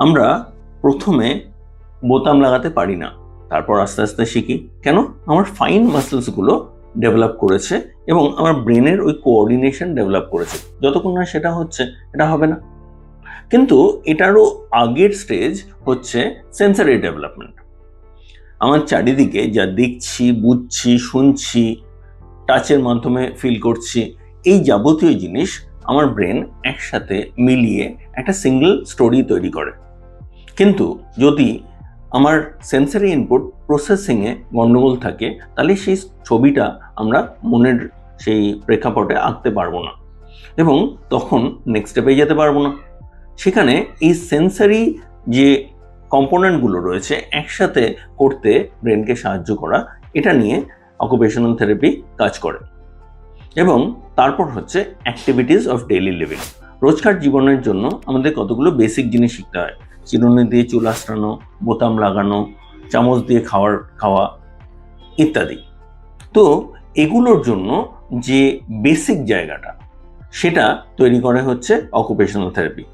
আমরা প্রথমে বোতাম লাগাতে পারি না। তারপর আস্তে আস্তে শিখি। কেন? আমার ফাইন মাসেলসগুলো ডেভেলপ করেছে এবং আমার ব্রেনের ওই কোঅর্ডিনেশন ডেভেলপ করেছে। যতক্ষণ না সেটা হচ্ছে, এটা হবে না। কিন্তু এটারও আগের স্টেজ হচ্ছে সেন্সারি ডেভেলপমেন্ট আমার চারিদিকে যা দেখছি, বুঝছি, শুনছি টাচের মাধ্যমে ফিল করছি, এই যাবতীয় জিনিস আমার ব্রেন একসাথে মিলিয়ে একটা সিঙ্গেল স্টোরি তৈরি করে। কিন্তু যদি আমার সেন্সারি ইনপুট প্রসেসিংয়ে গণ্ডগোল থাকে, তাহলে সেই ছবিটা আমরা মনের সেই প্রেক্ষাপটে আঁকতে পারব না এবং তখন নেক্সট স্টেপে যেতে পারব না। সেখানে এই সেন্সারি যে কম্পোনেন্টগুলো রয়েছে একসাথে করতে ব্রেনকে সাহায্য করা, এটা নিয়ে অকুপেশনাল থেরাপি কাজ করে। এবং তারপর হচ্ছে অ্যাক্টিভিটিস অফ ডেইলি লিভিং রোজকার জীবনের জন্য আমাদের কতগুলো বেসিক জিনিস শিখতে হয়? চিরুনি দিয়ে চুল আঁচড়ানো, বোতাম লাগানো, চামচ দিয়ে খাওয়ার, খাওয়া ইত্যাদি। তো এগুলোর জন্য যে বেসিক জায়গাটা, সেটা তৈরি করে হচ্ছে অকুপেশনাল থেরাপি